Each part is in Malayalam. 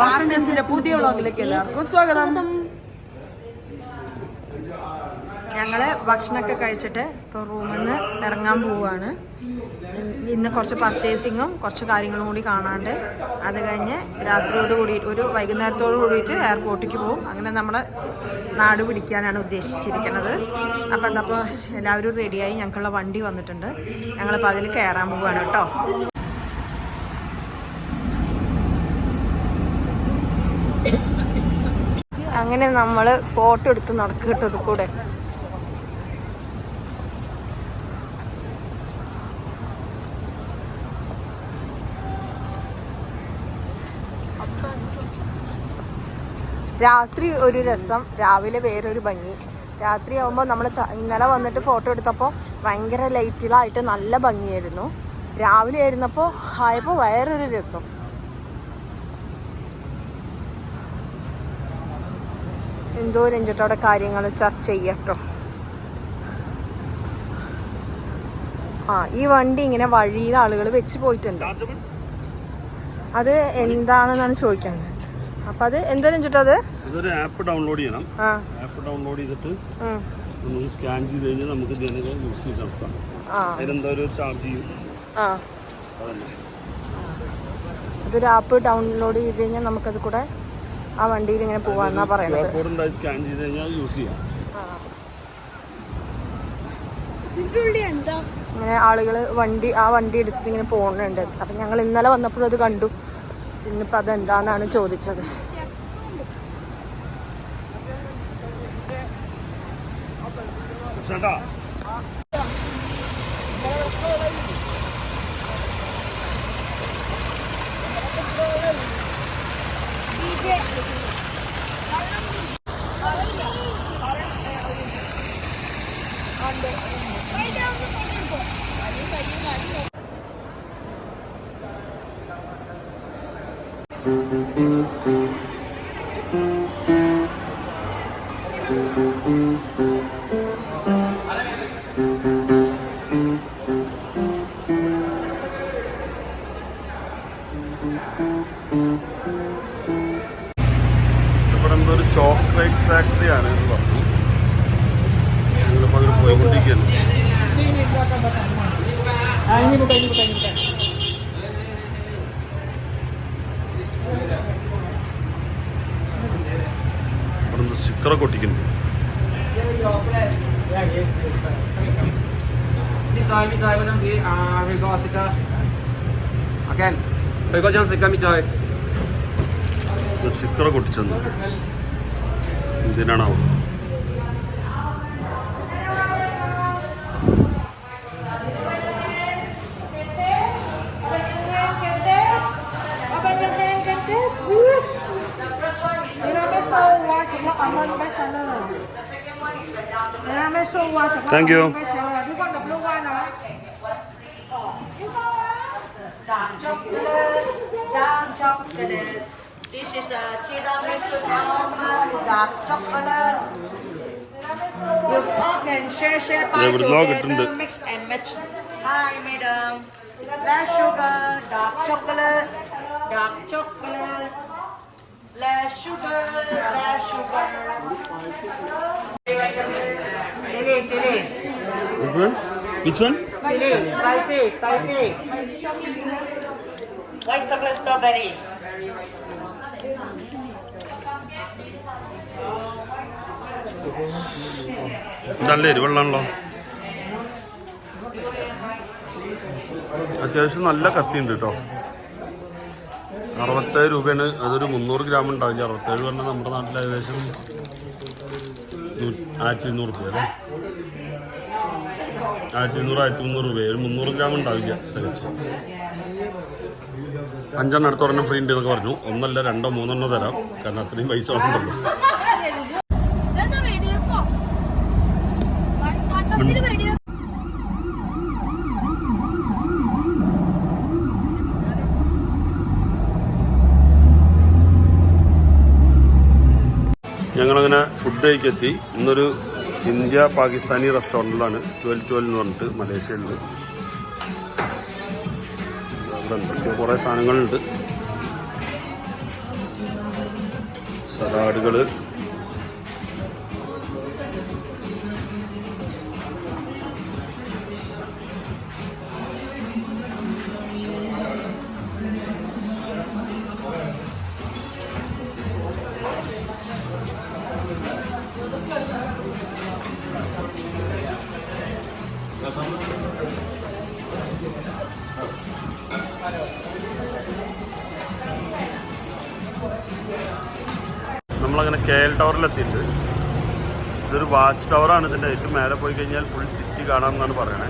പാർട്ട്നേഴ്സിന്റെ പുതിയ വ്ളോഗിലേക്ക് എല്ലാവർക്കും സ്വാഗതം. ഞങ്ങൾ ഭക്ഷണമൊക്കെ കഴിച്ചിട്ട് ഇപ്പൊ റൂമിൽ നിന്ന് ഇറങ്ങാൻ പോവുകയാണ് ഇന്ന് ഇന്ന് കുറച്ച് പർച്ചേസിങ്ങും കുറച്ച് കാര്യങ്ങളും കൂടി കാണാണ്ട് അത് കഴിഞ്ഞ് രാത്രിയോട് കൂടി ഒരു വൈകുന്നേരത്തോട് കൂടിയിട്ട് എയർപോർട്ടിലേക്ക് പോകും അങ്ങനെ നമ്മുടെ നാട് പിടിക്കാനാണ് ഉദ്ദേശിച്ചിരിക്കുന്നത്. അപ്പം അതപ്പോൾ എല്ലാവരും റെഡിയായി ഞങ്ങൾക്കുള്ള വണ്ടി വന്നിട്ടുണ്ട്. ഞങ്ങളിപ്പോൾ അതിൽ കയറാൻ പോവുകയാണ് കേട്ടോ. അങ്ങനെ നമ്മൾ ഫോട്ടോ എടുത്ത് നടക്കിട്ടത് കൂടെ. രാത്രി ഒരു രസം രാവിലെ വേറൊരു ഭംഗി. രാത്രി ആകുമ്പോൾ നമ്മൾ ഇന്നലെ വന്നിട്ട് ഫോട്ടോ എടുത്തപ്പോൾ ഭയങ്കര ലൈറ്റിലായിട്ട് നല്ല ഭംഗിയായിരുന്നു. രാവിലെ ആയിരുന്നപ്പോൾ ആയപ്പോൾ വേറൊരു രസം. എന്തോ രഞ്ജിട്ടോടെ കാര്യങ്ങൾ ചർച്ച ചെയ്യട്ടോ ആ ഈ വണ്ടി ഇങ്ങനെ വഴിയിൽ ആളുകൾ വെച്ച് പോയിട്ടുണ്ട്. അത് എന്താണെന്നാണ് ചോദിക്കുന്നത് അപ്പൊ അത് എന്താ രഞ്ജിട്ടോ അത്? ഇതൊരു ആപ്പ് ഡൗൺലോഡ് ചെയ്യണം. ആ. ആപ്പ് ഡൗൺലോഡ് ചെയ്തിട്ട്. നമുക്ക് സ്കാൻ ചെയ്ത് കഴിഞ്ഞാൽ നമുക്ക് ജനങ്ങൾ യൂസ് ചെയ്ത് നടത്താം. ആ. അതിനെന്താ ഒരു ചാർജ് ചെയ്യും? ആ. അതല്ല. അതൊരു ആപ്പ് ഡൗൺലോഡ് ചെയ്ത് കഴിഞ്ഞാൽ നമുക്കത് കൂടെ ആ വണ്ടിയിൽ ഇങ്ങനെ പോവാന്നാ പറയുന്നത് സ്കാൻ ചെയ്ത് കഴിഞ്ഞാൽ യൂസ് ചെയ്യാം. ഇങ്ങനെ ആളുകൾ വണ്ടി ആ വണ്ടി എടുത്തിട്ട് ഇങ്ങനെ പോകുന്നുണ്ട് അപ്പം ഞങ്ങൾ ഇന്നലെ വന്നപ്പോഴും അത് കണ്ടു. ഇന്നിപ്പോൾ അതെന്താന്നാണ് ചോദിച്ചത്. ചേട്ടാ ഇവിടെ എന്തോ ഒരു ചോക്ലേറ്റ് ഫാക്ടറി ആണ് എന്ന് പറഞ്ഞു ഞങ്ങളിപ്പോൾ അതിൽ പോയിക്കൊണ്ടിരിക്കുകയാണ് ഇവിടെ എന്തോ സ്റ്റിക്കറൊക്കെ ഒട്ടിക്കുന്നുണ്ട് Mi Joy, Mi Joy, walang si ah Rigo sticker. Aken. Rigo dyan sticker Mi Joy. സ്റ്റിക്കറൊക്കെ ഒട്ടിച്ചെന്ന് എന്തിനാണാവോ Thank you. Chocolate. This is the tiramisu almond dark chocolate. You can share share Yeah, together, mix and match. Hi, madam. Less sugar, dark chocolate, dark chocolate. Less sugar, less sugar. Chili, chili, Which one? Which one? chili, spicy, spicy. White chocolate strawberry. നല്ല എരിവെള്ളാണല്ലോ അത്യാവശ്യം നല്ല കത്തിയുണ്ട് കേട്ടോ അറുപത്തേഴ് രൂപയാണ്. അതൊരു മുന്നൂറ് ഗ്രാം ഉണ്ടാവില്ല. അറുപത്തേഴ് പറഞ്ഞാൽ നമ്മുടെ നാട്ടിൽ ഏകദേശം ആയിരത്തി ഇരുന്നൂറ് രൂപ അല്ലേ? ആയിരത്തി ഇരുന്നൂറ് ആയിരത്തി മുന്നൂറ് രൂപ. ഒരു മുന്നൂറ് ഗ്രാം ഉണ്ടാവില്ല. തികച്ച് അഞ്ചെണ്ണം ഫ്രീ ഉണ്ട് എന്നൊക്കെ പറഞ്ഞു. ഒന്നല്ല രണ്ടോ മൂന്നെണ്ണോ തരാം. കാരണം അത്രയും പൈസ ഉണ്ടല്ലോ. ഞങ്ങളങ്ങനെ ഫുഡ് കഴിക്കെത്തി ഇന്നൊരു ഇന്ത്യ പാകിസ്ഥാനി റെസ്റ്റോറന്റിലാണ് ട്വൽവ് ട്വൽവ് എന്ന് പറഞ്ഞിട്ട് മലേഷ്യയിൽ അവിടെ എന്തൊക്കെയോ കുറേ സാധനങ്ങളുണ്ട്. സലാഡുകൾ നമ്മളങ്ങനെ കെ എൽ ടവറിലെത്തിയിട്ടുണ്ട് ഇതൊരു വാച്ച് ടവറാണ് ഇതിന്റെ ഏറ്റവും മേലെ പോയി കഴിഞ്ഞാൽ ഫുൾ സിറ്റി കാണാം എന്നാണ് പറയണേ.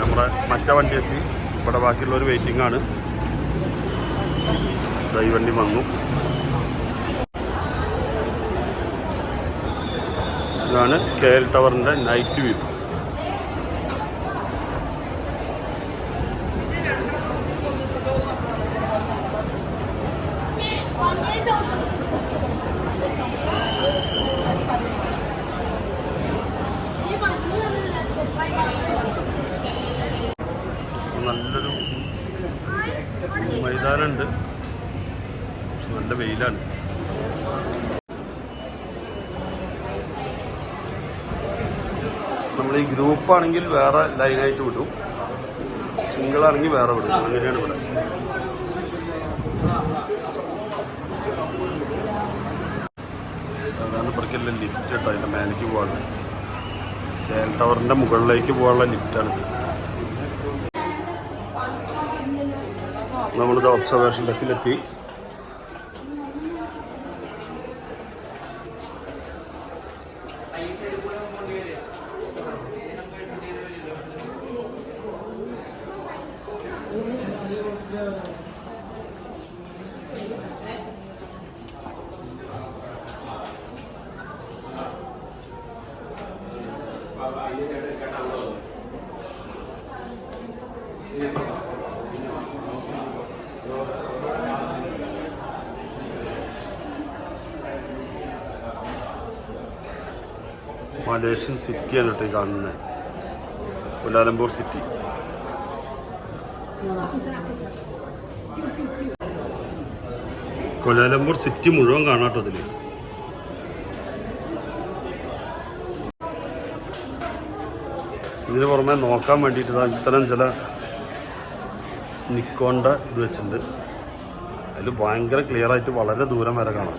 നമ്മുടെ മറ്റേ വണ്ടി എത്തി. ഇവിടെ ബാക്കിയുള്ളൊരു വെയിറ്റിംഗ് ആണ്. ഈ വണ്ടി വന്നു. ഇതാണ് കെ എൽ ടവറിന്റെ നൈറ്റ് വ്യൂ നമ്മൾ ഈ ഗ്രൂപ്പാണെങ്കിൽ വേറെ ലൈനായിട്ട് വിടും. സിംഗിൾ ആണെങ്കിൽ വേറെ വിടും. അങ്ങനെയാണ് ഇവിടെ. അതാണ് ഇവിടേക്കെല്ലാം ലിഫ്റ്റ് കേട്ടോ. അതിന്റെ മേലേക്ക് പോകാനുള്ളത് കേൽ ടവറിന്റെ മുകളിലേക്ക് പോകാനുള്ള ലിഫ്റ്റാണിത് നമ്മളിത് ഒബ്സർവേഷൻ ഡെക്കിലെത്തി 음. മലേഷ്യൻ സിറ്റിയാണ് കേട്ടോ ഈ കാണുന്നത് കുലാലംപൂർ സിറ്റി കുലാലംപൂർ സിറ്റി മുഴുവൻ കാണാട്ടോ ഇതിൽ. ഇതിന് പുറമെ നോക്കാൻ വേണ്ടിയിട്ട് ഇത്തരം ചില നിക്കോണ്ട ഇത് വെച്ചിട്ടുണ്ട്. അതിൽ ഭയങ്കര ക്ലിയർ ആയിട്ട് വളരെ ദൂരം വരെ കാണാം.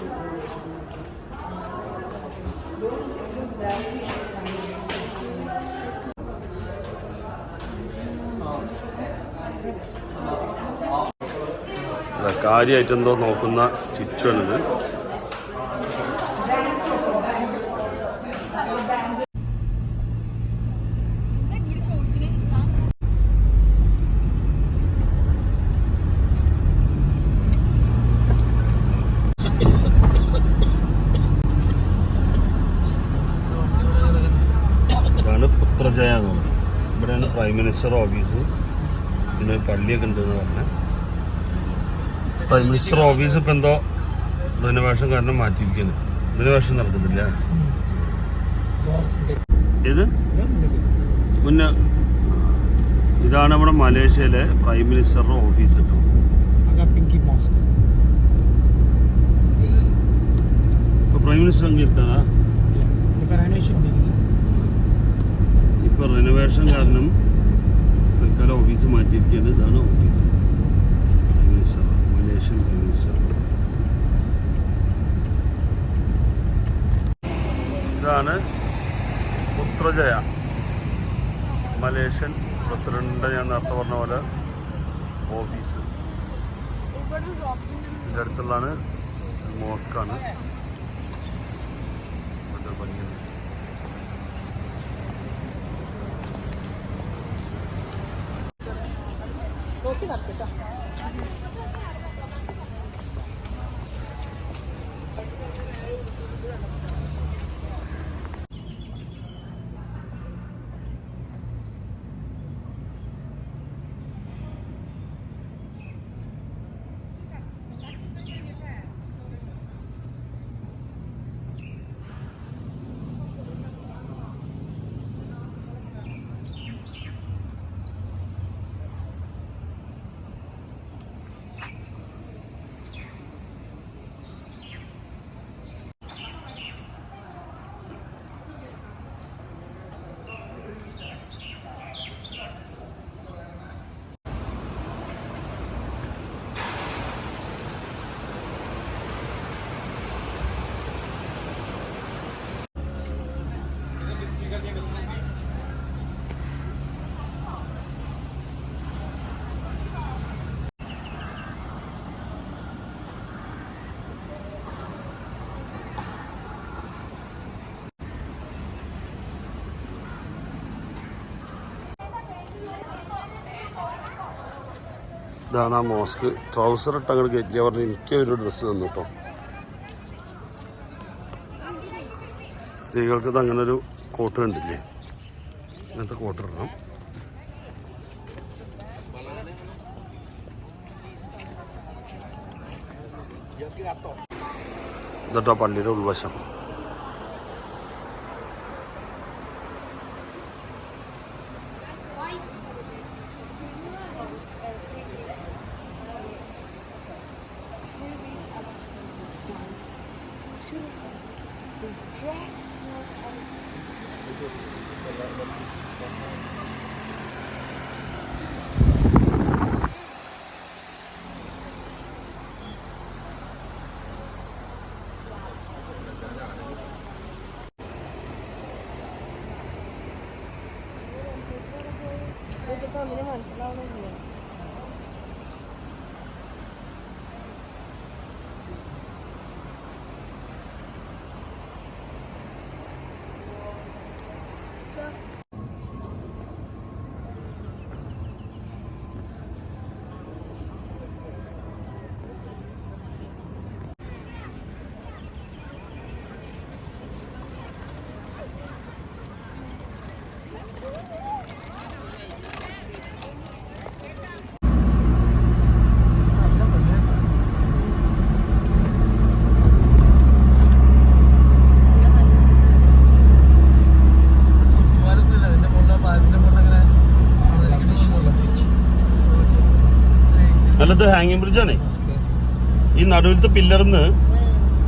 കാര്യമായിട്ട് എന്തോ നോക്കുന്ന ചിച്ചുവാണിത് പുത്രജയ ഇവിടെയാണ് പ്രൈം മിനിസ്റ്റർ ഓഫീസ്. പിന്നെ പള്ളിയൊക്കെ ഉണ്ടെന്ന് പറഞ്ഞത് പ്രൈം മിനിസ്റ്റർ ഓഫീസ് ഇപ്പം എന്തോ റിനോവേഷൻ കാരണം മാറ്റിയിരിക്കുന്നു. റിനോവേഷൻ നടക്കുന്നില്ല ഇത് മുന്നേ ഇതാണ് നമ്മുടെ മലേഷ്യയിലെ പ്രൈം മിനിസ്റ്ററുടെ ഓഫീസ് കേട്ടോ പ്രൈം മിനിസ്റ്റർ അംഗീകരിക്കാതാ ഇപ്പൊ റെനോവേഷൻ കാരണം തൽക്കാലം ഓഫീസ് മാറ്റിയിരിക്കുകയാണ്. ഇതാണ് ഓഫീസ് പ്രൈം മിനിസ്റ്റർ ഇതാണ് പുത്രജയ. മലേഷ്യൻ പ്രസിഡന്റിന്റെ ഞാൻ നേരത്തെ പറഞ്ഞ പോലെ ഓഫീസ്. ഇതിന്റെ അടുത്തുള്ളതാണ് മോസ്കാണ് ഭംഗിയുണ്ട് നോക്കി നടക്കട്ടോ ഇതാണ് ആ മോസ്ക്. ട്രൗസർ ഇട്ട് അങ്ങോട്ട് കയറ്റിയ പറഞ്ഞു എനിക്ക് ഒരു ഡ്രസ്സ് തന്നു കേട്ടോ സ്ത്രീകൾക്ക് ഇത് അങ്ങനെ ഒരു കോട്ട് കണ്ടില്ലേ? അങ്ങനത്തെ കോട്ട് ഇടണം. ഇതട്ടോ പള്ളിയുടെ ഉൾവശം. 到你那边，你知道那里。ഹാങ്ങിങ് ബ്രിഡ്ജാണ് ഈ നടുവിലത്തെ പില്ലറിന്ന്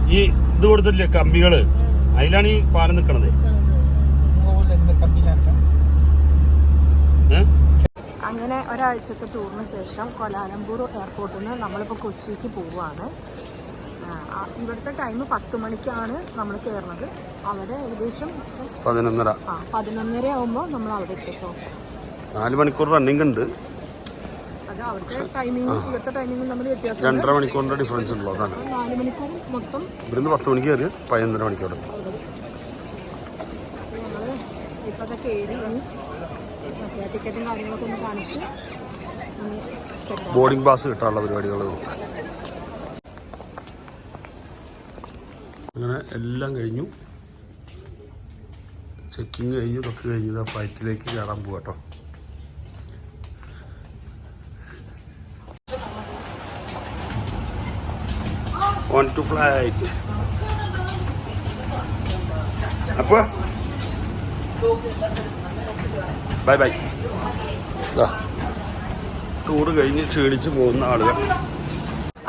ഈ ഇത് കൊടുത്തിട്ടില്ലേ കമ്പികൾ? അതിലാണ് ഈ പാലം നിൽക്കണത് ഏഹ് അങ്ങനെ ഒരാഴ്ചത്തെ ടൂറിന് ശേഷം കൊലാലംപൂർ എയർപോർട്ടിൽ നിന്ന് നമ്മളിപ്പോൾ കൊച്ചിക്ക് പോവുകയാണ് ഇവിടുത്തെ ടൈം പത്ത് മണിക്കാണ് നമ്മൾ കയറുന്നത് അവിടെ ഏകദേശം പതിനൊന്നര. ആ പതിനൊന്നര ആകുമ്പോൾ നമ്മൾ അവിടെ എത്തിട്ടോ. നാല് മണിക്കൂർ റണ്ണിങ് ഉണ്ട് അത് അവിടുത്തെ ടൈമിങ്ങും ഇവിടുത്തെ ടൈമിങ്ങും നമ്മൾ വ്യത്യാസം രണ്ടര മണിക്കൂറിന്റെ ഡിഫറൻസ് ഉണ്ടല്ലോ അതാണ്. ഇവിടുന്ന് പത്ത് മണിക്ക് കയറി പതിനൊന്നര സെറ്റ് ബോർഡിംഗ് പാസ് കിട്ടാനുള്ള പരിപാടികൾ അങ്ങനെ എല്ലാം കഴിഞ്ഞു. ചെക്കിങ് കഴിഞ്ഞു ഇതൊക്കെ കഴിഞ്ഞു. ഫ്ലൈറ്റിലേക്ക് കയറാൻ പോവാട്ടോ ഓൺ ടു ഫ്ലൈറ്റ് അപ്പോൾ ബൈ ബൈ ടൂറ് കഴിഞ്ഞ് ക്ഷീണിച്ച് പോകുന്ന ആളുകൾ.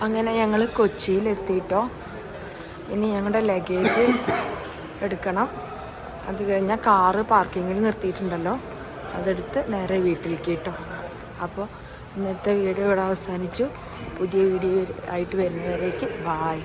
അങ്ങനെ ഞങ്ങൾ കൊച്ചിയിലെത്തിയിട്ടോ ഇനി ഞങ്ങളുടെ ലഗേജ് എടുക്കണം. അത് കഴിഞ്ഞാൽ കാറ് പാർക്കിങ്ങിൽ നിർത്തിയിട്ടുണ്ടല്ലോ. അതെടുത്ത് നേരെ വീട്ടിലേക്ക് കേട്ടോ. അപ്പോൾ ഇന്നത്തെ വീഡിയോ ഇവിടെ അവസാനിച്ചു. പുതിയ വീഡിയോ ആയിട്ട് വരുന്നവരേക്ക് ബായ്